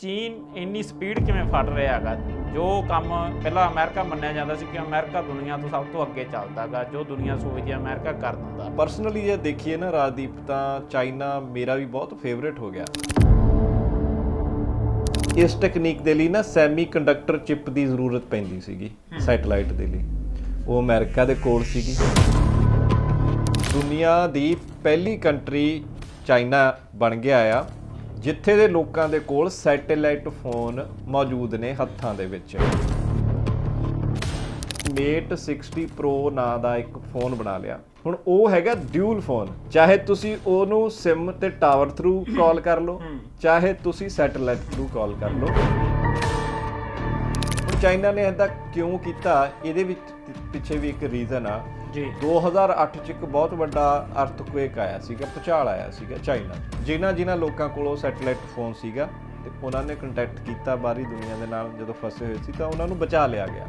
ਚੀਨ ਇੰਨੀ ਸਪੀਡ ਕਿਵੇਂ ਫੜ ਰਿਹਾ ਹੈਗਾ? ਜੋ ਕੰਮ ਪਹਿਲਾਂ ਅਮਰੀਕਾ ਮੰਨਿਆ ਜਾਂਦਾ ਸੀ ਕਿ ਅਮਰੀਕਾ ਦੁਨੀਆ ਤੋਂ ਸਭ ਤੋਂ ਅੱਗੇ ਚੱਲਦਾਗਾ ਜੋ ਦੁਨੀਆ ਸੋਚਦੀ ਹੈ ਅਮਰੀਕਾ ਕਰ ਦਿੰਦਾ ਪਰਸਨਲੀ ਜੇ ਦੇਖੀਏ ਨਾ ਰਾਜਦੀਪ ਤਾਂ ਚਾਈਨਾ ਮੇਰਾ ਵੀ ਬਹੁਤ ਫੇਵਰੇਟ ਹੋ ਗਿਆ। ਇਸ ਟੈਕਨੀਕ ਦੇ ਲਈ ਨਾ ਸੈਮੀ ਕੰਡਕਟਰ ਚਿਪ ਦੀ ਜ਼ਰੂਰਤ ਪੈਂਦੀ ਸੀਗੀ ਸੈਟਲਾਈਟ ਦੇ ਲਈ। ਉਹ ਅਮਰੀਕਾ ਦੇ ਕੋਲ ਸੀਗੀ। ਦੁਨੀਆ ਦੀ ਪਹਿਲੀ ਕੰਟਰੀ ਚਾਈਨਾ ਬਣ ਗਿਆ ਆ। ਜਿੱਥੇ ਦੇ ਲੋਕਾਂ ਦੇ ਕੋਲ ਸੈਟੇਲਾਈਟ ਫੋਨ ਮੌਜੂਦ ਨੇ ਹੱਥਾਂ ਦੇ ਵਿੱਚ। ਮੇਟ 60 Pro ਨਾਂ ਦਾ ਇੱਕ ਫੋਨ ਬਣਾ ਲਿਆ। ਹੁਣ ਉਹ ਹੈਗਾ ਡਿਊਲ ਫੋਨ ਚਾਹੇ ਤੁਸੀਂ ਉਹਨੂੰ SIM ਤੇ ਟਾਵਰ ਥਰੂ ਕਾਲ ਕਰ ਲਓ ਚਾਹੇ ਤੁਸੀਂ ਸੈਟੇਲਾਈਟ ਥਰੂ ਕਾਲ ਕਰ ਲਓ। ਹੁਣ ਚਾਈਨਾ ਨੇ ਇਹਦਾ ਕਿਉਂ ਕੀਤਾ? ਇਹਦੇ ਵਿੱਚ ਪਿੱਛੇ ਵੀ ਇੱਕ ਰੀਜ਼ਨ ਆ। ਜੀ। 2008 ਚ ਇੱਕ ਬਹੁਤ ਵੱਡਾ ਅਰਥਕੁਏਕ ਆਇਆ ਸੀਗਾ ਭੁਚਾਲ ਆਇਆ ਸੀਗਾ ਚਾਈਨਾ। ਜਿਨ੍ਹਾਂ ਜਿਨ੍ਹਾਂ ਲੋਕਾਂ ਕੋਲ ਉਹ ਸੈਟੇਲਾਈਟ ਫੋਨ ਸੀਗਾ ਤੇ ਉਹਨਾਂ ਨੇ ਕੰਟੈਕਟ ਕੀਤਾ ਬਾਹਰੀ ਦੁਨੀਆ ਦੇ ਨਾਲ ਜਦੋਂ ਫਸੇ ਹੋਏ ਸੀ ਤਾਂ ਉਹਨਾਂ ਨੂੰ ਬਚਾ ਲਿਆ ਗਿਆ।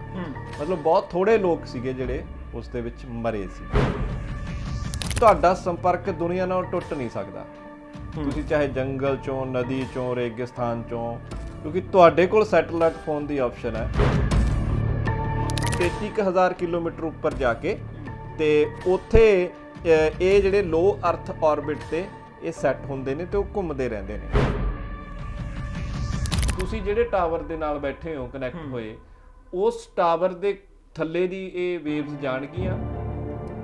ਮਤਲਬ ਬਹੁਤ ਥੋੜੇ ਲੋਕ ਸੀਗੇ ਜਿਹੜੇ ਉਸ ਦੇ ਵਿੱਚ ਮਰੇ ਸੀ। ਤੁਹਾਡਾ ਸੰਪਰਕ ਦੁਨੀਆ ਨਾਲ ਟੁੱਟ ਨਹੀਂ ਸਕਦਾ। ਤੁਸੀਂ ਚਾਹੇ ਜੰਗਲ ਚੋਂ ਨਦੀ ਚੋਂ ਰੇਗਿਸਤਾਨ ਚੋਂ ਕਿਉਂਕਿ ਤੁਹਾਡੇ ਕੋਲ ਸੈਟੇਲਾਈਟ ਫੋਨ ਦੀ ਆਪਸ਼ਨ ਹੈ। 33000 ਕਿਲੋਮੀਟਰ ਉੱਪਰ ਜਾ ਕੇ ਤੇ ਉੱਥੇ ਇਹ ਜਿਹੜੇ ਲੋ ਅਰਥ ਆਰਬਿਟ ਤੇ ਇਹ ਸੈੱਟ ਹੁੰਦੇ ਨੇ ਤੇ ਉਹ ਘੁੰਮਦੇ ਰਹਿੰਦੇ ਨੇ। ਤੁਸੀਂ ਜਿਹੜੇ ਟਾਵਰ ਦੇ ਨਾਲ ਬੈਠੇ ਹੋ ਕਨੈਕਟ ਹੋਏ ਉਸ ਟਾਵਰ ਦੇ ਥੱਲੇ ਦੀ ਇਹ ਵੇਵਸ ਜਾਣਗੀਆਂ?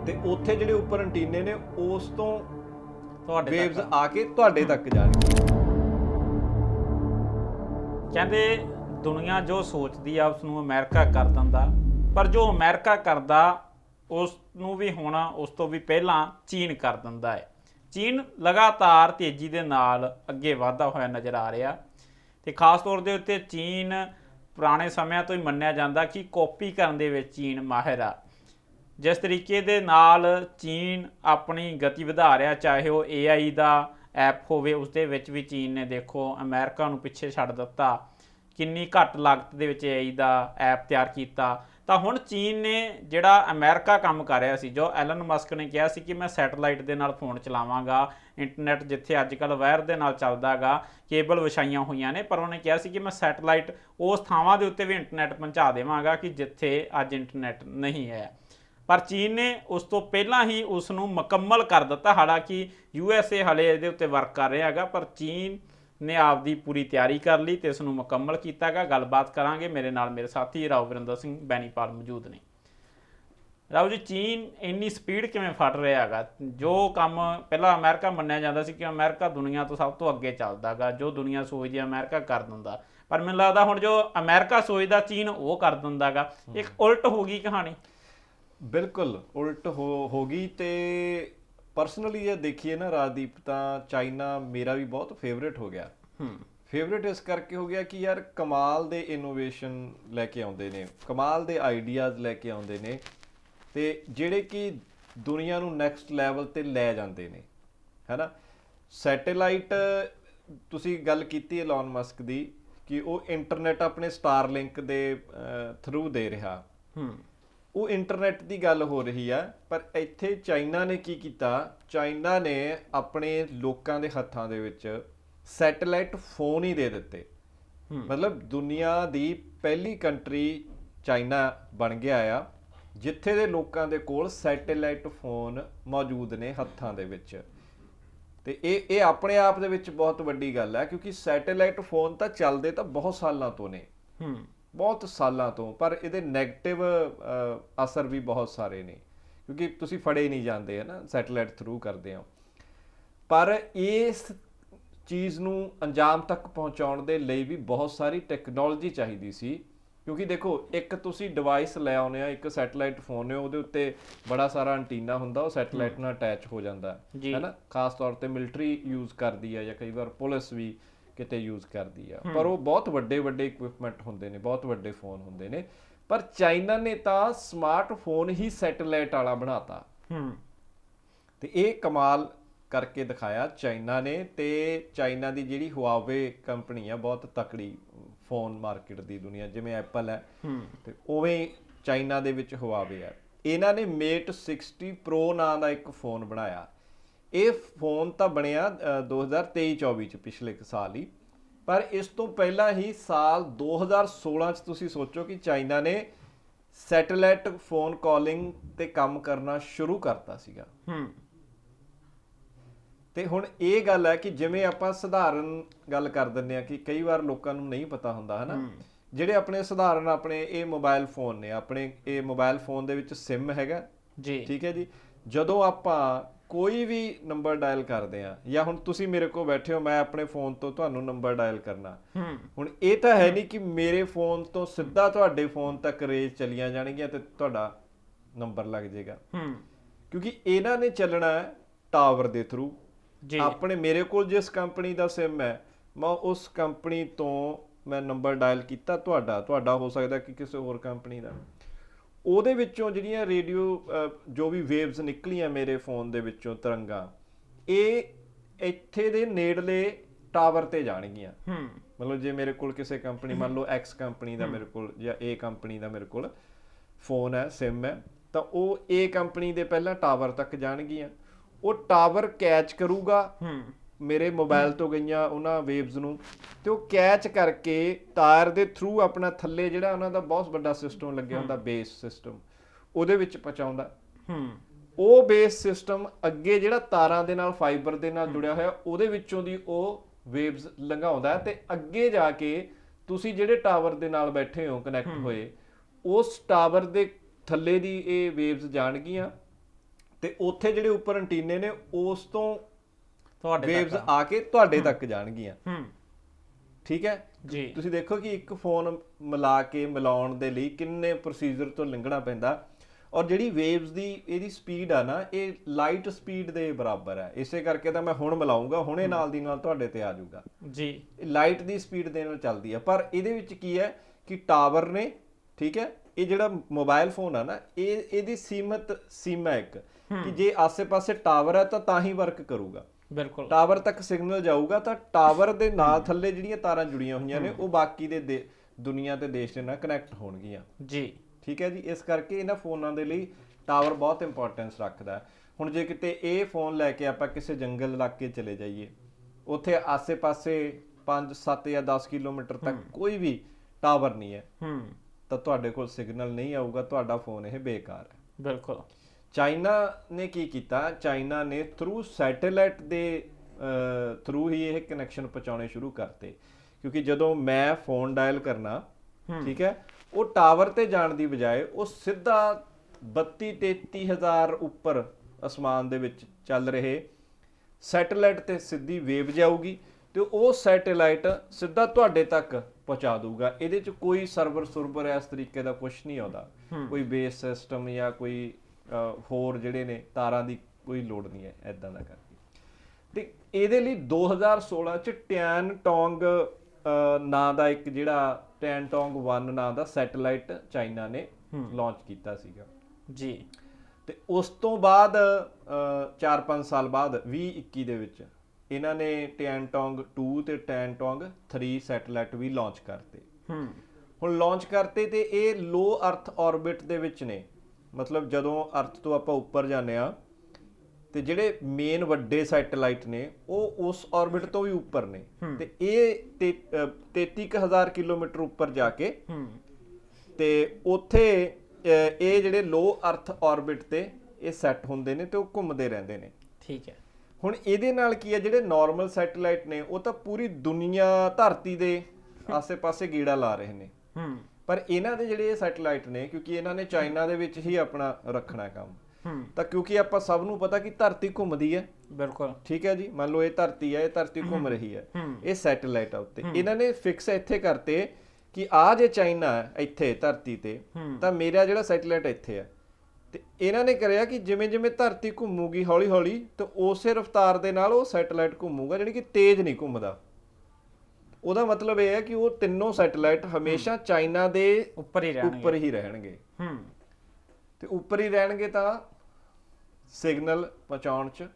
ਤੇ ਉੱਥੇ ਜਿਹੜੇ ਉੱਪਰ ਐਂਟੀਨੇ ਨੇ ਉਸ ਤੋਂ ਤੁਹਾਡੇ ਵੇਵਸ ਆ ਕੇ ਤੁਹਾਡੇ ਤੱਕ ਜਾਣਗੀਆਂ ਕਹਿੰਦੇ ਦੁਨੀਆ ਜੋ ਸੋਚਦੀ ਆ ਉਸ ਨੂੰ ਅਮਰੀਕਾ ਕਰ ਦਿੰਦਾ ਪਰ ਜੋ ਅਮਰੀਕਾ ਕਰਦਾ ਉਸ ਨੂੰ ਵੀ ਹੋਣਾ, ਉਸ ਤੋਂ ਵੀ ਪਹਿਲਾਂ ਚੀਨ ਕਰ ਦਿੰਦਾ ਹੈ। ਚੀਨ ਲਗਾਤਾਰ ਤੇਜ਼ੀ ਦੇ ਨਾਲ ਅੱਗੇ ਵਧਦਾ ਹੋਇਆ ਨਜ਼ਰ ਆ ਰਿਹਾ। ਤੇ ਖਾਸ ਤੌਰ ਦੇ ਉੱਤੇ ਚੀਨ ਪੁਰਾਣੇ ਸਮਿਆਂ ਤੋਂ ਹੀ ਮੰਨਿਆ ਜਾਂਦਾ ਕਿ ਕਾਪੀ ਕਰਨ ਦੇ ਵਿੱਚ ਚੀਨ ਮਾਹਿਰ ਆ। ਜਿਸ ਤਰੀਕੇ ਦੇ ਨਾਲ ਚੀਨ ਆਪਣੀ ਗਤੀ ਵਧਾ ਰਿਹਾ, ਚਾਹੇ ਉਹ AI ਦਾ ਐਪ ਹੋਵੇ, ਉਸ ਦੇ ਵਿੱਚ ਵੀ ਚੀਨ ਨੇ ਦੇਖੋ ਅਮਰੀਕਾ ਨੂੰ ਪਿੱਛੇ ਛੱਡ ਦਿੱਤਾ। ਕਿੰਨੀ ਘੱਟ ਲਾਗਤ ਦੇ ਵਿੱਚ AI ਦਾ ਐਪ ਤਿਆਰ ਕੀਤਾ। ਤਾਂ ਹੁਣ ਚੀਨ ਨੇ ਜਿਹੜਾ ਅਮਰੀਕਾ ਕੰਮ ਕਰ ਰਿਹਾ ਸੀ, ਜੋ ਐਲਨ ਮਸਕ ਨੇ ਕਿਹਾ ਸੀ ਕਿ ਮੈਂ ਸੈਟੇਲਾਈਟ ਦੇ ਨਾਲ ਫੋਨ ਚਲਾਵਾਂਗਾ ਇੰਟਰਨੈਟ ਜਿੱਥੇ ਅੱਜ ਕੱਲ ਵਾਇਰ ਦੇ ਨਾਲ ਚੱਲਦਾਗਾ ਕੇਬਲ ਵਿਛਾਈਆਂ ਹੋਈਆਂ ਨੇ, ਪਰ ਉਹਨੇ ਕਿਹਾ ਸੀ ਕਿ ਮੈਂ ਸੈਟੇਲਾਈਟ ਉਸ ਥਾਵਾਂ ਦੇ ਉੱਤੇ ਵੀ ਇੰਟਰਨੈਟ ਪਹੁੰਚਾ ਦੇਵਾਂਗਾ ਕਿ ਜਿੱਥੇ ਅੱਜ ਇੰਟਰਨੈਟ ਨਹੀਂ ਹੈ। ਪਰ ਚੀਨ ਨੇ ਉਸ ਤੋਂ ਪਹਿਲਾਂ ਹੀ ਉਸ ਨੂੰ ਮੁਕੰਮਲ ਕਰ ਦਿੱਤਾ, ਹਾਲਾਂਕਿ ਯੂਐਸਏ ਹਲੇ ਇਹਦੇ ਉੱਤੇ ਵਰਕ ਕਰ ਰਿਹਾ ਹੈਗਾ, ਪਰ ਚੀਨ ਨੇ ਆਪਦੀ ਪੂਰੀ ਤਿਆਰੀ ਕਰ ਲਈ ਤੇ ਇਸ ਨੂੰ ਮੁਕੰਮਲ ਕੀਤਾ ਹੈਗਾ ਗੱਲਬਾਤ ਕਰਾਂਗੇ। ਮੇਰੇ ਨਾਲ ਮੇਰੇ ਸਾਥੀ ਰਾਓ ਵਿਰਿੰਦਰ ਸਿੰਘ ਬੈਨੀਪਾਲ ਮੌਜੂਦ ਨੇ। ਰਾਓ ਜੀ ਚੀਨ ਇੰਨੀ ਸਪੀਡ ਕਿਵੇਂ ਫੜ ਰਿਹਾ ਹੈਗਾ? ਜੋ ਕੰਮ ਪਹਿਲਾਂ ਅਮਰੀਕਾ ਮੰਨਿਆ ਜਾਂਦਾ ਸੀ ਕਿ ਅਮਰੀਕਾ ਦੁਨੀਆ ਤੋਂ ਸਭ ਤੋਂ ਅੱਗੇ ਚੱਲਦਾਗਾ ਜੋ ਦੁਨੀਆ ਸੋਚਦੀ ਹੈ ਅਮਰੀਕਾ ਕਰ ਦਿੰਦਾ। ਪਰ ਮੈਨੂੰ ਲੱਗਦਾ ਹੁਣ ਜੋ ਅਮਰੀਕਾ ਸੋਚਦਾ ਚੀਨ ਉਹ ਕਰ ਦਿੰਦਾਗਾ। ਇੱਕ ਉਲਟ ਹੋ ਗਈ ਕਹਾਣੀ। ਬਿਲਕੁਲ ਉਲਟ ਹੋ ਹੋ ਗਈ ਤੇ ਪਰਸਨਲੀ ਜੇ ਦੇਖੀਏ ਨਾ ਰਾਜਦੀਪ ਤਾਂ ਚਾਈਨਾ ਮੇਰਾ ਵੀ ਬਹੁਤ ਫੇਵਰੇਟ ਹੋ ਗਿਆ। ਹੂੰ। ਫੇਵਰੇਟ ਇਸ ਕਰਕੇ ਹੋ ਗਿਆ ਕਿ ਯਾਰ ਕਮਾਲ ਦੇ ਇਨੋਵੇਸ਼ਨ ਲੈ ਕੇ ਆਉਂਦੇ ਨੇ ਕਮਾਲ ਦੇ ਆਈਡੀਆਜ਼ ਲੈ ਕੇ ਆਉਂਦੇ ਨੇ ਤੇ ਜਿਹੜੇ ਕਿ ਦੁਨੀਆ ਨੂੰ ਨੈਕਸਟ ਲੈਵਲ ਤੇ ਲੈ ਜਾਂਦੇ ਨੇ ਹੈਨਾ? ਸੈਟੇਲਾਈਟ ਤੁਸੀਂ ਗੱਲ ਕੀਤੀ ਐਲਨ ਮਸਕ ਦੀ ਕਿ ਉਹ ਇੰਟਰਨੈਟ ਆਪਣੇ ਸਟਾਰਲਿੰਕ ਦੇ ਥਰੂ ਦੇ ਰਿਹਾ। ਹੂੰ। ਉਹ ਇੰਟਰਨੈਟ ਦੀ ਗੱਲ ਹੋ ਰਹੀ ਆ ਪਰ ਇੱਥੇ ਚਾਈਨਾ ਨੇ ਕੀ ਕੀਤਾ? ਚਾਈਨਾ ਨੇ ਆਪਣੇ ਲੋਕਾਂ ਦੇ ਹੱਥਾਂ ਦੇ ਵਿੱਚ ਸੈਟੇਲਾਈਟ ਫੋਨ ਹੀ ਦੇ ਦਿੱਤੇ। ਮਤਲਬ ਦੁਨੀਆ ਦੀ ਪਹਿਲੀ ਕੰਟਰੀ ਚਾਈਨਾ ਬਣ ਗਿਆ ਆ ਜਿੱਥੇ ਦੇ ਲੋਕਾਂ ਦੇ ਕੋਲ ਸੈਟੇਲਾਈਟ ਫੋਨ ਮੌਜੂਦ ਨੇ ਹੱਥਾਂ ਦੇ ਵਿੱਚ। ਤੇ ਇਹ ਇਹ ਆਪਣੇ ਆਪ ਦੇ ਵਿੱਚ ਬਹੁਤ ਵੱਡੀ ਗੱਲ ਹੈ ਕਿਉਂਕਿ ਸੈਟੇਲਾਈਟ ਫੋਨ ਤਾਂ ਚੱਲਦੇ ਤਾਂ ਬਹੁਤ ਸਾਲਾਂ ਤੋਂ ਨੇ। ਹੂੰ। ਬਹੁਤ ਸਾਲਾਂ ਤੋਂ ਪਰ ਇਹਦੇ 네ਗੇਟਿਵ ਅਸਰ ਵੀ ਬਹੁਤ ਸਾਰੇ ਨੇ। ਕਿਉਂਕਿ ਤੁਸੀਂ ਫੜੇ ਨਹੀਂ ਜਾਂਦੇ ਹੈ ਨਾ ਸੈਟੇਲਾਈਟ ਥਰੂ ਕਰਦੇ ਹੋ। ਪਰ ਇਸ ਚੀਜ਼ ਨੂੰ ਅੰਜਾਮ ਤੱਕ ਪਹੁੰਚਾਉਣ ਦੇ ਲਈ ਵੀ ਬਹੁਤ ਸਾਰੀ ਟੈਕਨੋਲੋਜੀ ਚਾਹੀਦੀ ਸੀ। ਕਿਉਂਕਿ ਦੇਖੋ ਇੱਕ ਤੁਸੀਂ ਡਿਵਾਈਸ ਲੈ ਆਉਨੇ ਆ ਇੱਕ ਸੈਟੇਲਾਈਟ ਫੋਨ ਹੈ ਉਹਦੇ ਉੱਤੇ ਬੜਾ ਸਾਰਾ ਐਂਟੀਨਾ ਹੁੰਦਾ ਉਹ ਸੈਟੇਲਾਈਟ ਨਾਲ ਅਟੈਚ ਹੋ ਜਾਂਦਾ। ਹੈ ਨਾ ਖਾਸ ਤੌਰ ਤੇ ਮਿਲਟਰੀ ਯੂਜ਼ ਕਰਦੀ ਹੈ ਜਾਂ ਕਈ ਵਾਰ ਪੁਲਿਸ ਵੀ। ਕਿਤੇ ਯੂਜ਼ ਕਰਦੀ ਆ। ਪਰ ਉਹ ਬਹੁਤ ਵੱਡੇ ਵੱਡੇ ਇਕਵਿਪਮੈਂਟ ਹੁੰਦੇ ਨੇ ਬਹੁਤ ਵੱਡੇ ਫੋਨ ਹੁੰਦੇ ਨੇ। ਪਰ ਚਾਈਨਾ ਨੇ ਤਾਂ ਸਮਾਰਟਫੋਨ ਹੀ ਸੈਟੇਲਾਈਟ ਵਾਲਾ ਬਣਾਤਾ। ਹੂੰ। ਤੇ ਇਹ ਕਮਾਲ ਕਰਕੇ ਦਿਖਾਇਆ ਚਾਈਨਾ ਨੇ ਤੇ ਚਾਈਨਾ ਦੀ ਜਿਹੜੀ ਹੁਆਵੇ ਕੰਪਨੀ ਆ ਬਹੁਤ ਤਕੜੀ ਫੋਨ ਮਾਰਕੀਟ ਦੀ ਦੁਨੀਆ ਜਿਵੇਂ ਐਪਲ ਹੈ। ਹੂੰ। ਤੇ ਉਵੇਂ ਚਾਈਨਾ ਦੇ ਵਿੱਚ ਹੁਆਵੇ ਹੈ ਇਹਨਾਂ ਨੇ ਮੇਟ 60 Pro ਨਾਂ ਦਾ ਇੱਕ ਫੋਨ ਬਣਾਇਆ। ਇਹ ਫੋਨ ਤਾਂ ਬਣਿਆ 2023-24 ਚ ਪਿਛਲੇ ਸਾਲ ਹੀ। ਪਰ ਇਸ ਤੋਂ ਪਹਿਲਾਂ ਹੀ ਸਾਲ 2016 ਚ ਤੁਸੀਂ ਸੋਚੋ ਕਿ ਚਾਈਨਾ ਨੇ ਸੈਟੇਲਾਈਟ ਫੋਨ ਕਾਲਿੰਗ ਤੇ ਕੰਮ ਕਰਨਾ ਸ਼ੁਰੂ ਕਰਤਾ ਸੀਗਾ। ਹੂੰ। ਤੇ ਹੁਣ ਇਹ ਗੱਲ ਹੈ ਕਿ ਜਿਵੇਂ ਆਪਾਂ ਸਧਾਰਨ ਗੱਲ ਕਰ ਦਿੰਦੇ ਆ ਕਿ ਕਈ ਵਾਰ ਲੋਕਾਂ ਨੂੰ ਨਹੀਂ ਪਤਾ ਹੁੰਦਾ ਹਨਾ? ਜਿਹੜੇ ਆਪਣੇ ਸਧਾਰਨ ਆਪਣੇ ਇਹ ਮੋਬਾਈਲ ਫੋਨ ਨੇ ਆਪਣੇ ਇਹ ਮੋਬਾਈਲ ਫੋਨ ਦੇ ਵਿੱਚ ਸਿਮ ਹੈਗਾ। ਜੀ। ਠੀਕ ਹੈ ਜੀ? ਜਦੋਂ ਆਪਾਂ ਕੋਈ ਵੀ ਨੰਬਰ ਡਾਇਲ ਕਰਦੇ ਆ ਜਾਂ ਹੁਣ ਤੁਸੀਂ ਮੇਰੇ ਕੋਲ ਬੈਠੇ ਹੋ ਮੈਂ ਆਪਣੇ ਫੋਨ ਤੋਂ ਤੁਹਾਨੂੰ ਨੰਬਰ ਡਾਇਲ ਕਰਨਾ। ਹੁਣ ਇਹ ਤਾਂ ਹੈ ਨਹੀਂ ਕਿ ਮੇਰੇ ਫੋਨ ਤੋਂ ਸਿੱਧਾ ਤੁਹਾਡੇ ਫੋਨ ਤੱਕ ਰੇਜ ਚਲੀਆਂ ਜਾਣਗੀਆਂ ਤੇ ਤੁਹਾਡਾ ਨੰਬਰ ਲੱਗ ਜਾਏਗਾ। ਕਿਉਂਕਿ ਇਹਨਾਂ ਨੇ ਚੱਲਣਾ ਹੈ ਟਾਵਰ ਦੇ ਥਰੂ। ਜੀ। ਆਪਣੇ ਮੇਰੇ ਕੋਲ ਜਿਸ ਕੰਪਨੀ ਦਾ ਸਿਮ ਹੈ ਮੈਂ ਉਸ ਕੰਪਨੀ ਤੋਂ ਮੈਂ ਨੰਬਰ ਡਾਇਲ ਕੀਤਾ ਤੁਹਾਡਾ ਤੁਹਾਡਾ ਹੋ ਸਕਦਾ ਕਿ ਕਿਸੇ ਹੋਰ ਕੰਪਨੀ ਦਾ। ਉਹਦੇ ਵਿੱਚੋਂ ਜਿਹੜੀਆਂ ਰੇਡੀਓ ਜੋ ਵੀ ਵੇਵਸ ਨਿਕਲੀਆਂ ਮੇਰੇ ਫੋਨ ਦੇ ਵਿੱਚੋਂ ਤਰੰਗਾਂ ਇਹ ਇੱਥੇ ਦੇ ਨੇੜਲੇ ਟਾਵਰ ਤੇ ਜਾਣਗੀਆਂ। ਹੂੰ। ਮਤਲਬ ਜੇ ਮੇਰੇ ਕੋਲ ਕਿਸੇ ਕੰਪਨੀ ਮੰਨ ਲਓ ਐਕਸ ਕੰਪਨੀ ਦਾ ਮੇਰੇ ਕੋਲ ਜਾਂ ਏ ਕੰਪਨੀ ਦਾ ਮੇਰੇ ਕੋਲ ਫੋਨ ਹੈ ਸਿਮ ਹੈ ਤਾਂ ਉਹ ਏ ਕੰਪਨੀ ਦੇ ਪਹਿਲਾਂ ਟਾਵਰ ਤੱਕ ਜਾਣਗੀਆਂ। ਉਹ ਟਾਵਰ ਕੈਚ ਕਰੂਗਾ ਹੂੰ। ਮੇਰੇ ਮੋਬਾਈਲ ਤੋਂ ਗਈਆਂ ਉਹਨਾਂ ਵੇਵਸ ਨੂੰ ਤੇ ਉਹ ਕੈਚ ਕਰਕੇ ਤਾਰ ਦੇ ਥਰੂ ਆਪਣਾ ਥੱਲੇ ਜਿਹੜਾ ਉਹਨਾਂ ਦਾ ਬਹੁਤ ਵੱਡਾ ਸਿਸਟਮ ਲੱਗਿਆ ਹੁੰਦਾ ਬੇਸ ਸਿਸਟਮ ਉਹਦੇ ਵਿੱਚ ਪਹੁੰਚਾਉਂਦਾ। ਹੂੰ। ਉਹ ਬੇਸ ਸਿਸਟਮ ਅੱਗੇ ਜਿਹੜਾ ਤਾਰਾਂ ਦੇ ਨਾਲ ਫਾਈਬਰ ਦੇ ਨਾਲ ਜੁੜਿਆ ਹੋਇਆ ਉਹਦੇ ਵਿੱਚੋਂ ਦੀ ਉਹ ਵੇਵਸ ਲੰਘਾਉਂਦਾ ਤੇ ਅੱਗੇ ਜਾ ਕੇ ਤੁਸੀਂ ਜਿਹੜੇ ਟਾਵਰ ਦੇ ਨਾਲ ਬੈਠੇ ਹੋ ਕਨੈਕਟ ਹੋਏ ਉਸ ਟਾਵਰ ਦੇ ਥੱਲੇ ਦੀ ਇਹ ਵੇਵਸ ਜਾਣਗੀਆਂ ਤੇ ਉੱਥੇ ਜਿਹੜੇ ਉੱਪਰ ਐਂਟੀਨੇ ਨੇ ਉਸ ਤੋਂ ਤੁਹਾਡੇ ਵੇਵਸ ਆ। ਕੇ ਤੁਹਾਡੇ ਤੱਕ ਜਾਣਗੀਆਂ। ਹੂੰ। ਠੀਕ ਹੈ? ਜੀ। ਤੁਸੀਂ ਦੇਖੋ ਕਿ ਇੱਕ ਫੋਨ ਮਿਲਾ ਕੇ ਮਿਲਾਉਣ ਦੇ ਲਈ ਕਿੰਨੇ ਪ੍ਰੋਸੀਜਰ ਤੋਂ ਲੰਘਣਾ ਪੈਂਦਾ। ਔਰ ਜਿਹੜੀ ਵੇਵਸ ਦੀ ਇਹਦੀ ਸਪੀਡ ਆ ਨਾ ਇਹ ਲਾਈਟ ਸਪੀਡ ਦੇ ਬਰਾਬਰ ਹੈ। ਇਸੇ ਕਰਕੇ ਤਾਂ ਮੈਂ ਹੁਣ ਮਿਲਾਉਂਗਾ ਹੁਣੇ ਨਾਲ ਦੀ ਨਾਲ ਤੁਹਾਡੇ ਤੇ ਆ ਜਾਊਗਾ। ਜੀ। ਲਾਈਟ ਦੀ ਸਪੀਡ ਦੇ ਨਾਲ ਚੱਲਦੀ ਹੈ। ਪਰ ਇਹਦੇ ਵਿੱਚ ਕੀ ਹੈ ਕਿ ਟਾਵਰ ਨੇ ਠੀਕ ਹੈ? ਇਹ ਜਿਹੜਾ ਮੋਬਾਈਲ ਫੋਨ ਆ ਨਾ ਇਹ ਇਹਦੀ ਸੀਮਤ ਸੀਮਾ ਇੱਕ। ਕਿ ਜੇ ਆਸੇ-ਪਾਸੇ ਟਾਵਰ ਹੈ ਤਾਂ ਤਾਂ ਹੀ ਵਰਕ ਕਰੂਗਾ। ਬਿਲਕੁਲ। ਟਾਵਰ ਤੱਕ ਸਿਗਨਲ ਜਾਊਗਾ ਤਾਂ ਟਾਵਰ ਦੇ ਨਾਲ ਥੱਲੇ ਜਿਹੜੀਆਂ ਤਾਰਾਂ ਜੁੜੀਆਂ ਹੋਈਆਂ ਨੇ ਉਹ ਬਾਕੀ ਦੇ ਦੁਨੀਆ ਤੇ ਦੇਸ਼ ਦੇ ਨਾਲ ਕਨੈਕਟ ਹੋਣਗੀਆਂ। ਜੀ। ਠੀਕ ਹੈ ਜੀ? ਇਸ ਕਰਕੇ ਇਹਨਾਂ ਫੋਨਾਂ ਦੇ ਲਈ ਟਾਵਰ ਬਹੁਤ ਇੰਪੋਰਟੈਂਸ ਰੱਖਦਾ ਹੈ। ਹੁਣ ਜੇ ਕਿਤੇ ਇਹ ਫੋਨ ਲੈ ਕੇ ਆਪਾਂ ਕਿਸੇ ਜੰਗਲ ਇਲਾਕੇ ਚਲੇ ਜਾਈਏ ਉੱਥੇ ਆਸੇ-ਪਾਸੇ 5 7 ਜਾਂ 10 ਕਿਲੋਮੀਟਰ ਤੱਕ ਕੋਈ ਵੀ ਟਾਵਰ ਨਹੀਂ ਹੈ ਹੂੰ। ਤਾਂ ਤੁਹਾਡੇ ਕੋਲ ਸਿਗਨਲ ਨਹੀਂ ਆਊਗਾ ਤੁਹਾਡਾ ਫੋਨ ਇਹ ਬੇਕਾਰ ਹੈ। ਬਿਲਕੁਲ। ਚਾਈਨਾ ਨੇ ਕੀ ਕੀਤਾ? ਚਾਈਨਾ ਨੇ ਥਰੂ ਸੈਟੇਲਾਈਟ ਦੇ ਥਰੂ ਹੀ ਇਹ ਕਨੈਕਸ਼ਨ ਪਹੁੰਚਾਉਣੇ ਸ਼ੁਰੂ ਕਰਤੇ। ਕਿਉਂਕਿ ਜਦੋਂ ਮੈਂ ਫੋਨ ਡਾਇਲ ਕਰਨਾ ਠੀਕ ਹੈ ਉਹ ਟਾਵਰ ਤੇ ਜਾਣ ਦੀ ਬਜਾਏ ਉਹ ਸਿੱਧਾ 32 33000 ਉੱਪਰ ਅਸਮਾਨ ਦੇ ਵਿੱਚ ਚੱਲ ਰਹੇ। ਸੈਟੇਲਾਈਟ ਤੇ ਸਿੱਧੀ ਵੇਵ ਜਾਊਗੀ ਤੇ ਉਹ ਸੈਟੇਲਾਈਟ ਸਿੱਧਾ ਤੁਹਾਡੇ ਤੱਕ ਪਹੁੰਚਾ ਦੂਗਾ ਇਹਦੇ ਚ ਕੋਈ ਸਰਵਰ ਸੁਰਵਰ ਇਸ ਤਰੀਕੇ ਦਾ ਕੁਝ ਨਹੀਂ ਆਉਂਦਾ। ਕੋਈ ਬੇਸ ਸਿਸਟਮ ਜਾਂ ਕੋਈ ਹੋਰ ਜਿਹੜੇ ਨੇ ਤਾਰਾਂ ਦੀ ਕੋਈ ਲੋੜ ਨਹੀਂ ਹੈ ਐਦਾਂ ਦਾ ਕਰਕੇ। ਤੇ ਇਹਦੇ ਲਈ 2016 ਚ ਟਿਆਨ ਟੋਂਗ ਨਾਂ ਦਾ ਇੱਕ ਜਿਹੜਾ ਟਿਆਨ ਟੋਂਗ 1 ਨਾਂ ਦਾ ਸੈਟੇਲਾਈਟ ਚਾਈਨਾ ਨੇ ਲਾਂਚ ਕੀਤਾ ਸੀਗਾ। ਜੀ। ਤੇ ਉਸ ਤੋਂ ਬਾਅਦ 4-5 ਸਾਲ ਬਾਅਦ 2021 ਦੇ ਵਿੱਚ ਇਹਨਾਂ ਨੇ ਟਿਆਨਟੋਂਗ 2 ਤੇ ਟਿਆਨਟੋਂਗ 3 ਸੈਟੇਲਾਈਟ ਵੀ ਲਾਂਚ ਕਰਤੇ। ਹੂੰ। ਹੁਣ ਲਾਂਚ ਕਰਤੇ ਤੇ ਇਹ ਲੋ ਅਰਥ ਆਰਬਿਟ ਦੇ ਵਿੱਚ ਨੇ। ਮਤਲਬ ਜਦੋਂ ਅਰਥ ਤੋਂ ਆਪਾਂ ਉੱਪਰ ਜਾਂਦੇ ਆ ਤੇ ਜਿਹੜੇ ਮੇਨ ਵੱਡੇ ਸੈਟੇਲਾਈਟ ਨੇ ਉਹ ਉਸ ਆਰਬਿਟ ਤੋਂ ਵੀ ਉੱਪਰ ਨੇ। ਤੇ ਇਹ ਤੇ- ਅਹ 33000 ਕਿਲੋਮੀਟਰ ਉੱਪਰ ਜਾ ਕੇ ਤੇ ਉੱਥੇ ਇਹ ਜਿਹੜੇ ਲੋ ਅਰਥ ਆਰਬਿਟ ਤੇ ਇਹ ਸੈੱਟ ਹੁੰਦੇ ਨੇ ਤੇ ਉਹ ਘੁੰਮਦੇ ਰਹਿੰਦੇ ਨੇ। ਠੀਕ ਹੈ। ਹੁਣ ਇਹਦੇ ਨਾਲ ਕੀ ਹੈ ਜਿਹੜੇ ਨਾਰਮਲ ਸੈਟੇਲਾਈਟ ਨੇ ਉਹ ਤਾਂ ਪੂਰੀ ਦੁਨੀਆ ਧਰਤੀ ਦੇ ਆਸੇ-ਪਾਸੇ ਗੇੜਾ ਲਾ ਰਹੇ ਨੇ। ਹੂੰ। ਪਰ ਇਹਨਾਂ ਦੇ ਜਿਹੜੇ ਸੈਟੇਲਾਈਟ ਨੇ ਕਿਉਂਕਿ ਇਹਨਾਂ ਨੇ ਚਾਈਨਾ ਦੇ ਵਿੱਚ ਹੀ ਆਪਣਾ ਰੱਖਣਾ ਕੰਮ। ਹੂੰ। ਤਾਂ ਕਿਉਂਕਿ ਆਪਾਂ ਸਭ ਨੂੰ ਪਤਾ ਕਿ ਧਰਤੀ ਘੁੰਮਦੀ ਹੈ। ਬਿਲਕੁਲ। ਠੀਕ ਹੈ ਜੀ? ਮੰਨ ਲਓ ਇਹ ਧਰਤੀ ਹੈ ਇਹ ਧਰਤੀ ਘੁੰਮ ਰਹੀ ਹੈ। ਇਹ ਸੈਟੇਲਾਈਟ ਆ ਉੱਤੇ। ਇਹਨਾਂ ਨੇ ਫਿਕਸ ਇੱਥੇ ਕਰਤੇ ਕਿ ਆ ਜੇ ਚਾਈਨਾ ਇੱਥੇ ਧਰਤੀ ਤੇ। ਤਾਂ ਮੇਰਾ ਜਿਹੜਾ ਸੈਟੇਲਾਈਟ ਇੱਥੇ ਹੈ। ਤੇ ਇਹਨਾਂ ਨੇ ਕਰਿਆ ਕਿ ਜਿਵੇਂ ਜਿਵੇਂ ਧਰਤੀ ਘੁੰਮੂਗੀ ਹੌਲੀ ਹੌਲੀ ਤੇ ਉਸੇ ਰਫ਼ਤਾਰ ਦੇ ਨਾਲ ਉਹ ਸੈਟੇਲਾਈਟ ਘੁੰਮੂਗਾ ਜਿਹੜੀ ਕਿ ਤੇਜ਼ ਨਹੀਂ ਘੁੰਮਦਾ। ਉਹਦਾ ਮਤਲਬ ਇਹ ਹੈ ਕਿ ਉਹ ਤਿੰਨੋਂ ਸੈਟੇਲਾਈਟ ਹਮੇਸ਼ਾ ਚਾਈਨਾ ਦੇ ਉੱਪਰ ਹੀ ਰਹਿਣਗੇ। ਉੱਪਰ ਹੀ ਰਹਿਣਗੇ। ਹੂੰ। ਤੇ ਉੱਪਰ ਹੀ ਰਹਿਣਗੇ ਤਾਂ ਸਿਗਨਲ ਪਹੁੰਚਾਉਣ ਚ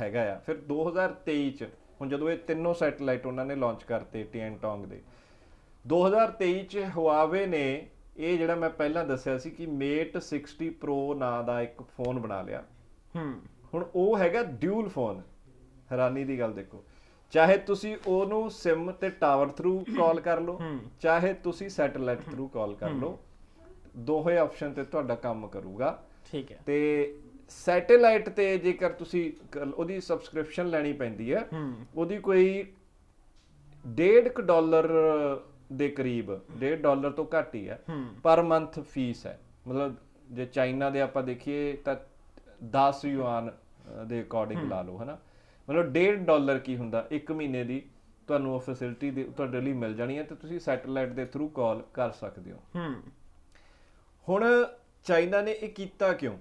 ਹੈਗਾ ਆ। ਫਿਰ 2023 ਚ ਹੁਣ ਜਦੋਂ ਇਹ ਤਿੰਨੋਂ ਸੈਟੇਲਾਈਟ ਉਹਨਾਂ ਨੇ ਲਾਂਚ ਕਰਤੇ ਟੀਐਨਟੋਂਗ ਦੇ 2023 ਚ ਹੁਆਵੇ ਨੇ ਇਹ ਜਿਹੜਾ ਮੈਂ ਪਹਿਲਾਂ ਦੱਸਿਆ ਸੀ ਕਿ ਮੇਟ 60 ਪ੍ਰੋ ਨਾਂ ਦਾ ਇੱਕ ਫੋਨ ਬਣਾ ਲਿਆ। ਹੂੰ। ਹੁਣ ਉਹ ਹੈਗਾ ਡਿਊਲ ਫੋਨ ਹੈਰਾਨੀ ਦੀ ਗੱਲ ਦੇਖੋ। ਚਾਹੇ ਤੁਸੀਂ ਉਹਨੂੰ ਸਿਮ ਤੇ ਟਾਵਰ ਥਰੂ ਕਾਲ ਕਰ ਲਓ। ਚਾਹੇ ਤੁਸੀਂ ਸੈਟੇਲਾਈਟ ਥਰੂ ਕਾਲ ਕਰ ਲਓ ਦੋਹੇ ਆਪਸ਼ਨ ਤੇ ਤੁਹਾਡਾ ਕੰਮ ਕਰੂਗਾ। ਠੀਕ ਹੈ। ਤੇ ਸੈਟੇਲਾਈਟ ਤੇ ਜੇਕਰ ਤੁਸੀਂ ਉਹਦੀ ਸਬਸਕ੍ਰਿਪਸ਼ਨ ਲੈਣੀ ਪੈਂਦੀ ਹੈ ਉਹਦੀ ਕੋਈ 1.5 ਡਾਲਰ ਦੇ ਕਰੀਬ 1.5 ਡਾਲਰ ਤੋਂ ਘੱਟ ਹੀ ਹੈ ਪਰ ਮੰਥ ਫੀਸ ਹੈ। ਮਤਲਬ ਜੇ ਚਾਈਨਾ ਦੇ ਆਪਾਂ ਦੇਖੀਏ ਤਾਂ 10 ਯੂਆਨ ਦੇ ਅਕੋਰਡਿੰਗ ਲਾ ਲਓ ਹਨਾ। ਮਤਲਬ 1.5 ਡਾਲਰ ਕੀ ਹੁੰਦਾ? ਇੱਕ ਮਹੀਨੇ ਦੀ ਤੁਹਾਨੂੰ ਉਹ ਫੈਸਿਲਿਟੀ ਦੇ ਤੁਹਾਡੇ ਲਈ ਮਿਲ ਜਾਣੀ ਹੈ ਤੇ ਤੁਸੀਂ ਸੈਟੇਲਾਈਟ ਦੇ ਥਰੂ ਕਾਲ ਕਰ ਸਕਦੇ ਹੋ। ਹੂੰ। ਹੁਣ ਚਾਈਨਾ ਨੇ ਇਹ ਕੀਤਾ ਕਿਉਂ?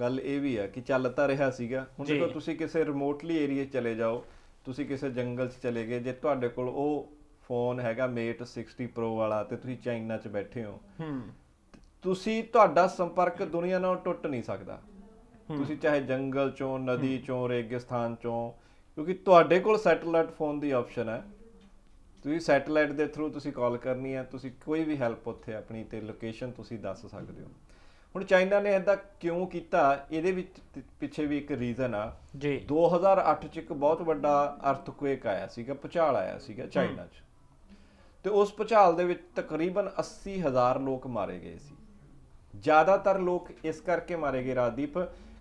ਗੱਲ ਇਹ ਵੀ ਆ ਕਿ ਚੱਲ ਤਾਂ ਰਿਹਾ ਸੀਗਾ। ਹੁਣ ਜੀ। ਦੇਖੋ ਤੁਸੀਂ ਕਿਸੇ ਰਿਮੋਟਲੀ ਏਰੀਆ ਚਲੇ ਜਾਓ ਤੁਸੀਂ ਕਿਸੇ ਜੰਗਲ 'ਚ ਚਲੇ ਗਏ ਜੇ ਤੁਹਾਡੇ ਕੋਲ ਉਹ ਫੋਨ ਹੈਗਾ ਮੇਟ 60 ਪ੍ਰੋ ਵਾਲਾ ਤੇ ਤੁਸੀਂ ਚਾਈਨਾ 'ਚ ਬੈਠੇ ਹੋ ਹੂੰ। ਤੁਸੀਂ ਤੁਹਾਡਾ ਸੰਪਰਕ ਦੁਨੀਆ ਨਾਲ ਟੁੱਟ ਨਹੀਂ ਸਕਦਾ। ਤੁਸੀਂ ਚਾਹੇ ਜੰਗਲ ਚੋਂ ਨਦੀ ਚੋਂ ਰੇਗਿਸਤਾਨ ਚੋਂ ਕਿਉਂਕਿ ਤੁਹਾਡੇ ਕੋਲ ਸੈਟੇਲਾਈਟ ਫੋਨ ਦੀ ਆਪਸ਼ਨ ਹੈ। ਤੁਸੀਂ ਸੈਟੇਲਾਈਟ ਦੇ ਥਰੂ ਤੁਸੀਂ ਕਾਲ ਕਰਨੀ ਹੈ। ਤੁਸੀਂ ਕੋਈ ਵੀ ਹੈਲਪ ਉੱਥੇ ਆਪਣੀ ਤੇ ਲੋਕੇਸ਼ਨ ਤੁਸੀਂ ਦੱਸ ਸਕਦੇ ਹੋ। ਹੁਣ ਚਾਈਨਾ ਨੇ ਇਹਦਾ ਕਿਉਂ ਕੀਤਾ? ਇਹਦੇ ਵਿੱਚ ਪਿੱਛੇ ਵੀ ਇੱਕ ਰੀਜ਼ਨ ਆ। ਜੀ। 2008 ਚ ਇੱਕ ਬਹੁਤ ਵੱਡਾ ਅਰਥਕੁਏਕ ਆਇਆ ਸੀਗਾ ਭੁਚਾਲ ਆਇਆ ਸੀਗਾ ਚਾਈਨਾ 'ਚ। ਤੇ ਉਸ ਭੁਚਾਲ ਦੇ ਵਿੱਚ ਤਕਰੀਬਨ 80000 ਲੋਕ ਮਾਰੇ ਗਏ ਸੀ। ਜ਼ਿਆਦਾਤਰ ਲੋਕ ਇਸ ਕਰਕੇ ਮਾਰੇ ਗਏ ਰਾਜਦੀਪ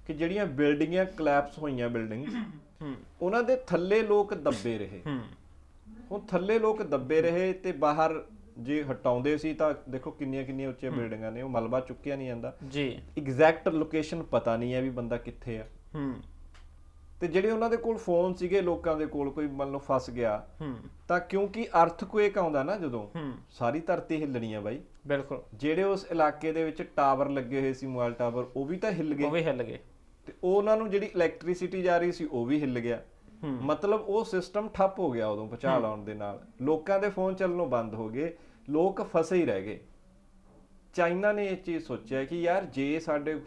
ਕਿ ਜਿਹੜੀਆਂ ਬਿਲਡਿੰਗਾਂ ਕਲੈਪਸ ਹੋਈਆਂ ਬਿਲਡਿੰਗ ਹੂੰ ਉਹਨਾਂ ਦੇ ਥੱਲੇ ਲੋਕ ਦੱਬੇ ਰਹੇ। ਹੂੰ। ਹੁਣ ਥੱਲੇ ਲੋਕ ਦੱਬੇ ਰਹੇ ਤੇ ਬਾਹਰ ਜੇ ਹਟਾਉਂਦੇ ਸੀ ਤਾਂ ਦੇਖੋ ਕਿੰਨੀਆਂ ਕਿੰਨੀਆਂ ਉੱਚੀਆਂ ਬਿਲਡਿੰਗਾਂ ਨੇ ਉਹ ਮਲਬਾ ਚੁੱਕਿਆ ਨਹੀਂ ਜਾਂਦਾ। ਜੀ। ਐਗਜ਼ੈਕਟ ਲੋਕੇਸ਼ਨ ਪਤਾ ਨਹੀਂ ਹੈ ਵੀ ਬੰਦਾ ਕਿੱਥੇ ਆ। ਹੂੰ। ਤੇ ਜਿਹੜੇ ਉਹਨਾਂ ਦੇ ਕੋਲ ਫੋਨ ਸੀਗੇ ਲੋਕਾਂ ਦੇ ਕੋਲ ਕੋਈ ਮੰਨ ਲਓ ਫਸ ਗਿਆ ਹੂੰ। ਤਾਂ ਕਿਉਂਕਿ ਅਰਥਕੁਏਕ ਆਉਂਦਾ ਨਾ ਜਦੋਂ ਹੂੰ। ਸਾਰੀ ਧਰਤੀ ਹਿੱਲਣੀ ਆ ਬਾਈ। ਬਿਲਕੁਲ। ਜਿਹੜੇ ਉਸ ਇਲਾਕੇ ਦੇ ਵਿੱਚ ਟਾਵਰ ਲੱਗੇ ਹੋਏ ਸੀ ਮੋਬਾਈਲ ਟਾਵਰ ਉਹ ਵੀ ਤਾਂ ਹਿੱਲ ਉਹ ਗਏ ਵੀ ਹਿੱਲ ਗਏ। ਤੇ ਉਹਨਾਂ ਨੂੰ ਜਿਹੜੀ ਇਲੈਕਟ੍ਰਿਸਿਟੀ ਜਾ ਰਹੀ ਸੀ ਉਹ ਵੀ ਹਿੱਲ ਗਿਆ। ਮਤਲਬ ਉਹ ਸਿਸਟਮ ਠੱਪ ਹੋ ਗਿਆ ਉਦੋਂ ਭੁਚਾਲ ਆਉਣ ਦੇ ਨਾਲ। ਲੋਕਾਂ ਦੇ ਫੋਨ ਚੱਲਣੋਂ ਬੰਦ ਹੋ ਗਏ। ਲੋਕ ਫਸੇ ਹੀ ਰਹਿ ਗਏ। ਚਾਈਨਾ ਨੇ ਇਹ ਚੀਜ਼ ਸੋਚਿਆ ਕਿ ਯਾਰ ਜੇ ਸਾਡੇ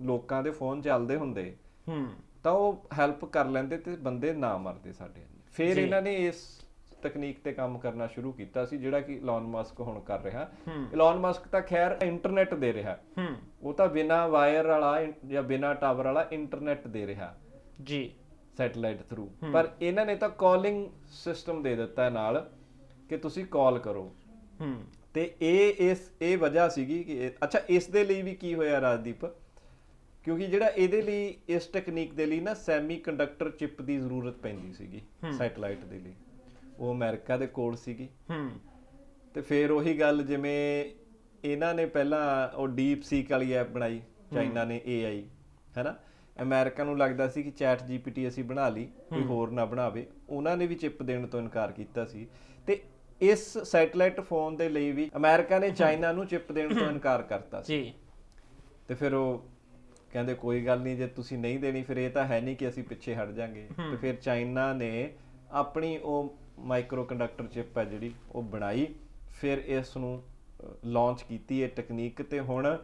ਲੋਕਾਂ ਦੇ ਫੋਨ ਚੱਲਦੇ ਹੁੰਦੇ ਹੂੰ। ਤਾਂ ਉਹ ਹੈਲਪ ਕਰ ਲੈਂਦੇ ਤੇ ਬੰਦੇ ਨਾ ਮਰਦੇ ਸਾਡੇ ਫਿਰ। ਇਹਨਾਂ ਨੇ ਇਸ ਤਕਨੀਕ ਤੇ ਕੰਮ ਕਰਨਾ ਸ਼ੁਰੂ ਕੀਤਾ ਸੀ ਜਿਹੜਾ ਕਿ ਇਲਨ ਮਸਕ ਹੁਣ ਕਰ ਰਿਹਾ। ਇਲਨ ਮਸਕ ਤਾਂ ਖੈਰ ਇੰਟਰਨੈਟ ਦੇ ਰਿਹਾ। ਹੂੰ। ਉਹ ਤਾਂ ਬਿਨਾ ਵਾਇਰ ਵਾਲਾ ਜਾਂ ਬਿਨਾ ਟਾਵਰ ਵਾਲਾ ਇੰਟਰਨੈਟ ਦੇ ਰਿਹਾ। ਜੀ। ਸੈਟੇਲਾਈਟ ਥਰੂ ਪਰ ਇਹਨਾਂ ਨੇ ਤਾਂ ਕਾਲਿੰਗ ਸਿਸਟਮ ਦੇ ਦਿੱਤਾ ਨਾਲ ਕਿ ਤੁਸੀਂ ਕਾਲ ਕਰੋ। ਹੂੰ। ਤੇ ਇਹ ਇਸ ਇਹ ਵਜ੍ਹਾ ਸੀਗੀ ਕਿ ਅੱਛਾ ਇਸ ਦੇ ਲਈ ਵੀ ਕੀ ਹੋਇਆ ਰਾਜਦੀਪ? ਕਿਉਂਕਿ ਜਿਹੜਾ ਇਹਦੇ ਲਈ ਇਸ ਟੈਕਨੀਕ ਦੇ ਲਈ ਨਾ ਸੈਮੀ ਕੰਡਕਟਰ ਚਿਪ ਦੀ ਜ਼ਰੂਰਤ ਪੈਂਦੀ ਸੀਗੀ ਸੈਟੇਲਾਈਟ ਦੇ ਲਈ। ਉਹ ਅਮਰੀਕਾ ਦੇ ਕੋਲ ਸੀਗੀ। ਹੂੰ। ਤੇ ਫਿਰ ਉਹੀ ਗੱਲ ਜਿਵੇਂ ਇਹਨਾਂ ਨੇ ਪਹਿਲਾਂ ਉਹ ਡੀਪ ਸੀਕ ਵਾਲੀ ਐਪ ਬਣਾਈ ਚਾਈਨਾ ਨੇ AI ਹੈਨਾ? ਅਮਰੀਕਾ ਨੂੰ ਲੱਗਦਾ ਸੀ ਕਿ ਚੈਟ ਜੀਪੀਟੀ ਅਸੀਂ ਬਣਾ ਲਈ ਕੋਈ ਹੋਰ ਨਾ ਬਣਾਵੇ। ਉਹਨਾਂ ਨੇ ਵੀ ਚਿਪ ਦੇਣ ਤੋਂ ਇਨਕਾਰ ਕੀਤਾ ਸੀ। ਤੇ ਇਸ ਸੈਟੇਲਾਈਟ ਫੋਨ ਦੇ ਲਈ ਵੀ ਅਮਰੀਕਾ ਨੇ ਚਾਈਨਾ ਨੂੰ ਚਿਪ ਦੇਣ ਤੋਂ ਇਨਕਾਰ ਕਰਤਾ ਸੀ। ਜੀ। ਤੇ ਫਿਰ ਉਹ ਕਹਿੰਦੇ ਕੋਈ ਗੱਲ ਨਹੀਂ ਜੇ ਤੁਸੀਂ ਨਹੀਂ ਦੇਣੀ ਫਿਰ ਇਹ ਤਾਂ ਹੈ ਨਹੀਂ ਕਿ ਅਸੀਂ ਪਿੱਛੇ ਹਟ ਜਾਾਂਗੇ। ਤੇ ਫਿਰ ਚਾਈਨਾ ਨੇ ਆਪਣੀ ਉਹ ਮਾਈਕਰੋ ਕੰਡਕਟਰ ਚਿਪ ਹੈ ਜਿਹੜੀ ਉਹ ਬਣਾਈ ਫਿਰ ਇਸ ਨੂੰ ਲਾਂਚ ਕੀਤੀ ਇਹ ਟੈਕਨੀਕ ਤੇ ਹੁਣ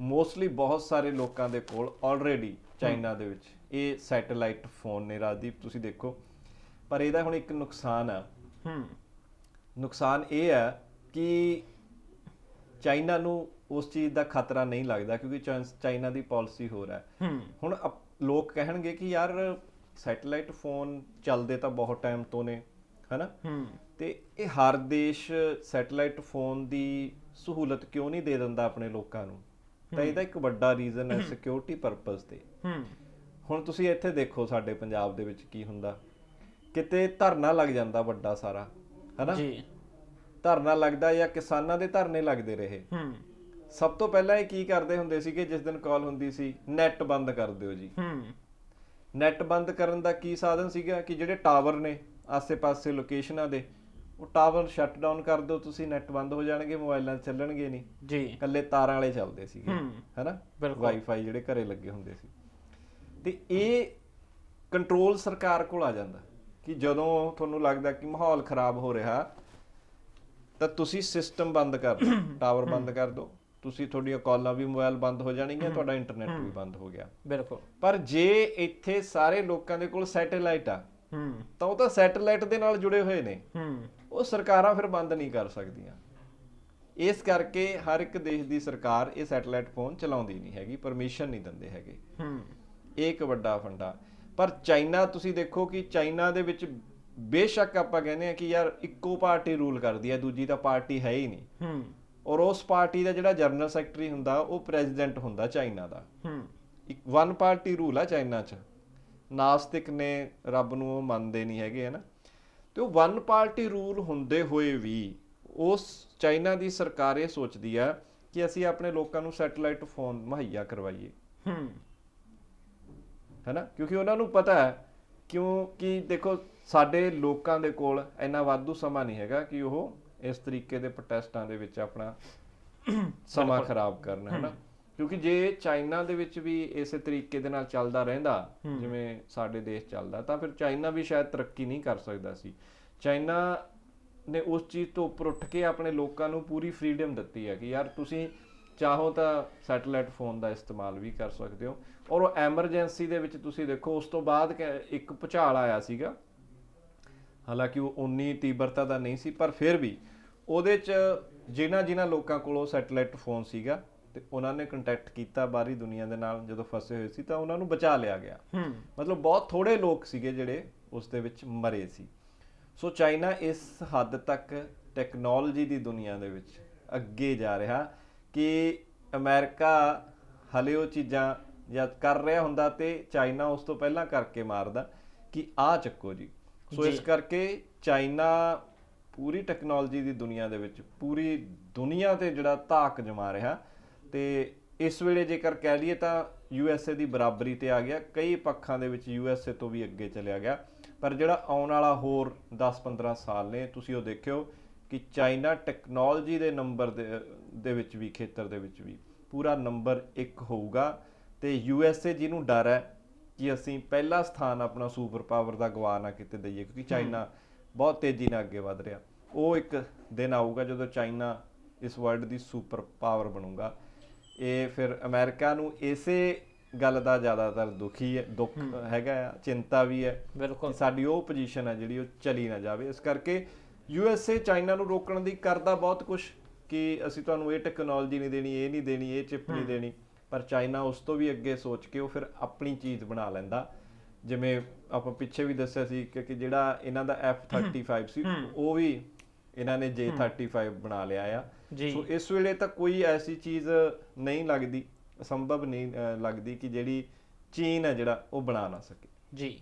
ਮੋਸਟਲੀ ਬਹੁਤ ਸਾਰੇ ਲੋਕਾਂ ਦੇ ਕੋਲ ਆਲਰੇਡੀ ਚਾਈਨਾ ਦੇ ਵਿੱਚ ਇਹ ਸੈਟੇਲਾਈਟ ਫੋਨ ਨੇ ਰਾਜਦੀਪ ਤੁਸੀਂ ਦੇਖੋ। ਪਰ ਇਹਦਾ ਹੁਣ ਇੱਕ ਨੁਕਸਾਨ ਆ। ਹੂੰ। ਨੁਕਸਾਨ ਇਹ ਹੈ ਕਿ ਚਾਈਨਾ ਨੂੰ ਉਸ ਚੀਜ਼ ਦਾ ਖਤਰਾ ਨਹੀਂ ਲੱਗਦਾ ਕਿਉਂਕਿ ਚਾਈਨ- ਦੀ ਪਾਲਿਸੀ ਹੋਰ ਹੈ। ਹੂੰ। ਹੁਣ ਲੋਕ ਕਹਿਣਗੇ ਕਿ ਯਾਰ ਸੈਟੇਲਾਈਟ ਫੋਨ ਚੱਲਦੇ ਤਾਂ ਬਹੁਤ ਟਾਈਮ ਤੋਂ ਨੇ। ਹਨਾ? ਤੇ ਇਹ ਹਰ ਦੇਸ਼ ਸੈਟੇਲਾਈਟ ਫੋਨ ਦੀ ਸਹੂਲਤ ਕਿਉਂ ਨਹੀਂ ਦੇ ਦਿੰਦਾ ਆਪਣੇ ਲੋਕਾਂ ਨੂੰ? ਤਾਂ ਇਹਦਾ ਇੱਕ ਵੱਡਾ ਰੀਜ਼ਨ ਹੈ ਸਿਕਿਉਰਿਟੀ ਪਰਪਸ ਤੇ। ਹੁਣ ਤੁਸੀਂ ਇੱਥੇ ਦੇਖੋ ਸਾਡੇ ਪੰਜਾਬ ਦੇ ਵਿੱਚ ਕੀ ਹੁੰਦਾ। ਕਿਤੇ ਧਰਨਾ ਲੱਗ ਜਾਂਦਾ ਵੱਡਾ ਸਾਰਾ ਹਨਾ? ਜੀ। ਧਰਨਾ ਲੱਗਦਾ ਜਾਂ ਕਿਸਾਨਾਂ ਦੇ ਧਰਨੇ ਲੱਗਦੇ ਰਹੇ। ਹੂੰ। ਸਭ ਤੋਂ ਪਹਿਲਾਂ ਇਹ ਕੀ ਕਰਦੇ ਹੁੰਦੇ ਸੀਗੇ? ਜਿਸ ਦਿਨ ਕਾਲ ਹੁੰਦੀ ਸੀ ਨੈਟ ਬੰਦ ਕਰ ਦਿਓ ਜੀ। ਹੂੰ। ਨੈਟ ਬੰਦ ਕਰਨ ਦਾ ਕੀ ਸਾਧਨ ਸੀਗਾ? ਕਿ ਜਿਹੜੇ ਟਾਵਰ ਨੇ ਆਸੇ-ਪਾਸੇ ਲੋਕੇਸ਼ਨਾਂ ਦੇ ਉਹ ਟਾਵਰ ਸ਼ਟ ਡਾਊਨ ਕਰ ਦਿਓ ਤੁਸੀਂ ਨੈਟ ਬੰਦ ਹੋ ਜਾਣਗੇ ਮੋਬਾਈਲਾਂ ਚੱਲਣਗੇ ਨਹੀਂ। ਜੀ। ਇਕੱਲੇ ਤਾਰਾਂ ਵਾਲੇ ਚੱਲਦੇ ਸੀਗੇ। ਹੈਨਾ। ਵਾਈਫਾਈ ਜਿਹੜੇ ਘਰੇ ਲੱਗੇ ਹੁੰਦੇ ਸੀ। ਤੇ ਇਹ ਕੰਟਰੋਲ ਸਰਕਾਰ ਕੋਲ ਆ ਜਾਂਦਾ ਕਿ ਜਦੋਂ ਤੁਹਾਨੂੰ ਲੱਗਦਾ ਕਿ ਮਾਹੌਲ ਖਰਾਬ ਹੋ ਰਿਹਾ ਤਾਂ ਤੁਸੀਂ ਸਿਸਟਮ ਬੰਦ ਕਰ ਦਿਓ ਟਾਵਰ ਬੰਦ ਕਰ ਦਿਓ। ਤੁਸੀਂ ਤੁਹਾਡੀਆਂ ਕਾਲਾਂ ਵੀ ਮੋਬਾਈਲ ਬੰਦ ਹੋ ਜਾਣਗੀਆਂ ਤੁਹਾਡਾ ਇੰਟਰਨੈਟ ਵੀ ਬੰਦ ਹੋ ਗਿਆ। ਬਿਲਕੁਲ। ਪਰ ਜੇ ਇੱਥੇ ਸਾਰੇ ਲੋਕਾਂ ਦੇ ਕੋਲ ਸੈਟੇਲਾਈਟ ਆ ਹੂੰ। ਤਾਂ ਉਹ ਤਾਂ ਸੈਟੇਲਾਈਟ ਦੇ ਨਾਲ ਜੁੜੇ ਹੋਏ ਨੇ। ਹੂੰ। ਉਹ ਸਰਕਾਰਾਂ ਫਿਰ ਬੰਦ ਨਹੀਂ ਕਰ ਸਕਦੀਆਂ। ਇਸ ਕਰਕੇ ਹਰ ਇੱਕ ਦੇਸ਼ ਦੀ ਸਰਕਾਰ ਇਹ ਸੈਟੇਲਾਈਟ ਫੋਨ ਚਲਾਉਂਦੀ ਨਹੀਂ ਹੈਗੀ ਪਰਮਿਸ਼ਨ ਨਹੀਂ ਦਿੰਦੇ ਹੈਗੇ। ਹੂੰ। ਇਹ ਇੱਕ ਵੱਡਾ ਫੰਡਾ। ਪਰ ਚਾਈਨਾ ਤੁਸੀਂ ਦੇਖੋ ਕਿ ਚਾਈਨਾ ਦੇ ਵਿੱਚ ਬੇਸ਼ੱਕ ਆਪਾਂ ਕਹਿੰਦੇ ਆ ਕਿ ਯਾਰ ਇੱਕੋ ਪਾਰਟੀ ਰੂਲ ਕਰਦੀ ਹੈ ਦੂਜੀ ਤਾਂ ਪਾਰਟੀ ਹੈ ਹੀ ਨਹੀਂ। ਹੂੰ। ਔਰ ਉਸ ਪਾਰਟੀ ਦਾ ਜਿਹੜਾ ਜਨਰਲ ਸੈਕਟਰੀ ਹੁੰਦਾ ਉਹ ਪ੍ਰੈਜ਼ੀਡੈਂਟ ਹੁੰਦਾ ਚਾਈਨਾ ਦਾ। ਹੂੰ। ਇੱਕ ਵਨ ਪਾਰਟੀ ਰੂਲ ਆ ਚਾਈਨਾ 'ਚ। ਨਾਸਤਿਕ ਨੇ ਰੱਬ ਨੂੰ ਉਹ ਮੰਨਦੇ ਨਹੀਂ ਹੈਗੇ ਹਨਾ ਤੇ ਉਹ ਵਨ ਪਾਰਟੀ ਰੂਲ ਹੁੰਦੇ ਹੋਏ ਵੀ ਉਸ ਚਾਈਨਾ ਦੀ ਸਰਕਾਰ ਇਹ ਸੋਚਦੀ ਆ ਕਿ ਅਸੀਂ ਆਪਣੇ ਲੋਕਾਂ ਨੂੰ ਸੈਟੇਲਾਈਟ ਫੋਨ ਮੁਹੱਈਆ ਕਰਵਾਈਏ। ਹੂੰ। ਹੈਨਾ ਕਿਉਂਕਿ ਉਹਨਾਂ ਨੂੰ ਪਤਾ ਹੈ ਕਿਉਂਕਿ ਦੇਖੋ ਸਾਡੇ ਲੋਕਾਂ ਦੇ ਕੋਲ ਇੰਨਾ ਵਾਧੂ ਸਮਾਂ ਨਹੀਂ ਹੈਗਾ ਕਿ ਉਹ ਇਸ ਤਰੀਕੇ ਦੇ ਪ੍ਰੋਟੈਸਟਾਂ ਦੇ ਵਿੱਚ ਆਪਣਾ ਸਮਾਂ ਖਰਾਬ ਕਰਨ ਹੈਨਾ ਕਿਉਂਕਿ ਜੇ ਚਾਈਨਾ ਦੇ ਵਿੱਚ ਵੀ ਇਸੇ ਤਰੀਕੇ ਦੇ ਨਾਲ ਚੱਲਦਾ ਰਹਿੰਦਾ ਜਿਵੇਂ ਸਾਡੇ ਦੇਸ਼ ਚੱਲਦਾ ਤਾਂ ਫਿਰ ਚਾਈਨਾ ਵੀ ਸ਼ਾਇਦ ਤਰੱਕੀ ਨਹੀਂ ਕਰ ਸਕਦਾ ਸੀ। ਚਾਈਨਾ ਨੇ ਉਸ ਚੀਜ਼ ਤੋਂ ਉੱਪਰ ਉੱਠ ਕੇ ਆਪਣੇ ਲੋਕਾਂ ਨੂੰ ਪੂਰੀ ਫ੍ਰੀडम ਦਿੱਤੀ ਹੈ ਕਿ ਯਾਰ ਤੁਸੀਂ ਚਾਹੋ ਤਾਂ ਸੈਟੇਲਾਈਟ ਫੋਨ ਦਾ ਇਸਤੇਮਾਲ ਵੀ ਕਰ ਸਕਦੇ ਹੋ। ਔਰ ਉਹ ਐਮਰਜੈਂਸੀ ਦੇ ਵਿੱਚ ਤੁਸੀਂ ਦੇਖੋ ਉਸ ਤੋਂ ਬਾਅਦ ਇੱਕ ਭੁਚਾਲ ਆਇਆ ਸੀਗਾ। ਹਾਲਾਂਕਿ ਉਹ ਉਨੀ ਤੀਬਰਤਾ ਦਾ ਨਹੀਂ ਸੀ ਪਰ ਫਿਰ ਵੀ ਉਹਦੇ ਚ ਜਿਨ੍ਹਾਂ ਜਿਨ੍ਹਾਂ ਲੋਕਾਂ ਕੋਲ ਉਹ ਸੈਟੇਲਾਈਟ ਫੋਨ ਸੀਗਾ ਤੇ ਉਹਨਾਂ ਨੇ ਕੰਟੈਕਟ ਕੀਤਾ ਬਾਹਰੀ ਦੁਨੀਆ ਦੇ ਨਾਲ ਜਦੋਂ ਫਸੇ ਹੋਏ ਸੀ ਤਾਂ ਉਹਨਾਂ ਨੂੰ ਬਚਾ ਲਿਆ ਗਿਆ। ਹੂੰ। ਮਤਲਬ ਬਹੁਤ ਥੋੜੇ ਲੋਕ ਸੀਗੇ ਜਿਹੜੇ ਉਸ ਦੇ ਵਿੱਚ ਮਰੇ ਸੀ। ਸੋ ਚਾਈਨਾ ਇਸ ਹੱਦ ਤੱਕ ਟੈਕਨੋਲੋਜੀ ਦੀ ਦੁਨੀਆ ਦੇ ਵਿੱਚ ਅੱਗੇ ਜਾ ਰਿਹਾ ਕਿ ਅਮਰੀਕਾ ਹਲੇ ਉਹ ਚੀਜ਼ਾਂ ਜਦ ਕਰ ਰਿਹਾ ਹੁੰਦਾ ਤੇ ਚਾਈਨਾ ਉਸ ਤੋਂ ਪਹਿਲਾਂ ਕਰਕੇ ਮਾਰਦਾ ਕਿ ਆ ਚੱਕੋ ਜੀ। ਸੋ ਇਸ ਕਰਕੇ ਚਾਈਨਾ ਪੂਰੀ ਟੈਕਨੋਲੋਜੀ ਦੀ ਦੁਨੀਆ ਦੇ ਵਿੱਚ ਪੂਰੀ ਦੁਨੀਆ ਤੇ ਜਿਹੜਾ ਧਾਕ ਜਮਾ ਰਿਹਾ ਤੇ ਇਸ ਵੇਲੇ ਜੇਕਰ ਕਹਿ ਲਈਏ ਤਾਂ ਯੂਐਸਏ ਦੀ ਬਰਾਬਰੀ ਤੇ ਆ ਗਿਆ। ਕਈ ਪੱਖਾਂ ਦੇ ਵਿੱਚ ਯੂਐਸਏ ਤੋਂ ਵੀ ਅੱਗੇ ਚਲਿਆ ਗਿਆ। ਪਰ ਜਿਹੜਾ ਆਉਣ ਵਾਲਾ ਹੋਰ 10-15 ਸਾਲ ਨੇ ਤੁਸੀਂ ਉਹ ਦੇਖਿਓ ਕਿ ਚਾਈਨਾ ਟੈਕਨੋਲੋਜੀ ਦੇ ਨੰਬਰ ਦੇ ਦੇ ਵਿੱਚ ਵੀ ਖੇਤਰ ਦੇ ਵਿੱਚ ਵੀ ਪੂਰਾ ਨੰਬਰ 1 ਹੋਊਗਾ। ਤੇ ਯੂਐਸਏ ਜਿਹਨੂੰ ਡਰ ਹੈ ਕਿ ਅਸੀਂ ਪਹਿਲਾ ਸਥਾਨ ਆਪਣਾ ਸੁਪਰ ਪਾਵਰ ਦਾ ਗਵਾ ਨਾ ਕਿਤੇ ਦਈਏ ਕਿਉਂਕਿ ਚਾਈਨਾ ਬਹੁਤ ਤੇਜ਼ੀ ਨਾਲ ਅੱਗੇ ਵਧ ਰਿਹਾ। ਉਹ ਇੱਕ ਦਿਨ ਆਊਗਾ ਜਦੋਂ ਚਾਈਨਾ ਇਸ ਵਰਲਡ ਦੀ ਸੁਪਰ ਪਾਵਰ ਬਣੂਗਾ। ਇਹ ਫਿਰ ਅਮਰੀਕਾ ਨੂੰ ਇਸੇ ਗੱਲ ਦਾ ਜ਼ਿਆਦਾਤਰ ਦੁਖੀ ਹੈ ਦੁੱਖ ਹੈਗਾ ਆ ਚਿੰਤਾ ਵੀ ਹੈ ਬਿਲਕੁਲ। ਸਾਡੀ ਉਹ ਪੋਜੀਸ਼ਨ ਹੈ ਜਿਹੜੀ ਉਹ ਚਲੀ ਨਾ ਜਾਵੇ। ਇਸ ਕਰਕੇ ਯੂਐਸਏ ਚਾਈਨਾ ਨੂੰ ਰੋਕਣ ਦੀ ਕਰਦਾ ਬਹੁਤ ਕੁਝ ਕਿ ਅਸੀਂ ਤੁਹਾਨੂੰ ਇਹ ਟੈਕਨੋਲੋਜੀ ਨਹੀਂ ਦੇਣੀ ਇਹ ਨਹੀਂ ਦੇਣੀ ਇਹ ਚਿਪ ਨਹੀਂ ਦੇਣੀ। ਪਰ ਚਾਈਨਾ ਉਸ ਤੋਂ ਵੀ ਅੱਗੇ ਸੋਚ ਕੇ ਉਹ ਫਿਰ ਆਪਣੀ ਚੀਜ਼ ਬਣਾ ਲੈਂਦਾ। ਜਿਵੇਂ ਆਪਾਂ ਪਿੱਛੇ ਵੀ ਦੱਸਿਆ ਸੀ ਕਿ ਕਿ ਜਿਹੜਾ ਇਹਨਾਂ ਦਾ F35 ਸੀ ਉਹ ਵੀ ਇਹਨਾਂ ਨੇ J35 ਬਣਾ ਲਿਆ ਆ। ਜੀ। ਸੋ ਇਸ ਵੇਲੇ ਤਾਂ ਕੋਈ ਐਸੀ ਚੀਜ਼ ਨਹੀਂ ਲੱਗਦੀ ਸੰਭਵ ਨਹੀਂ ਲੱਗਦੀ ਕਿ ਜਿਹੜੀ ਚੀਨ ਹੈ ਜਿਹੜਾ ਉਹ ਬਣਾ ਨਾ ਸਕੇ ਜੀ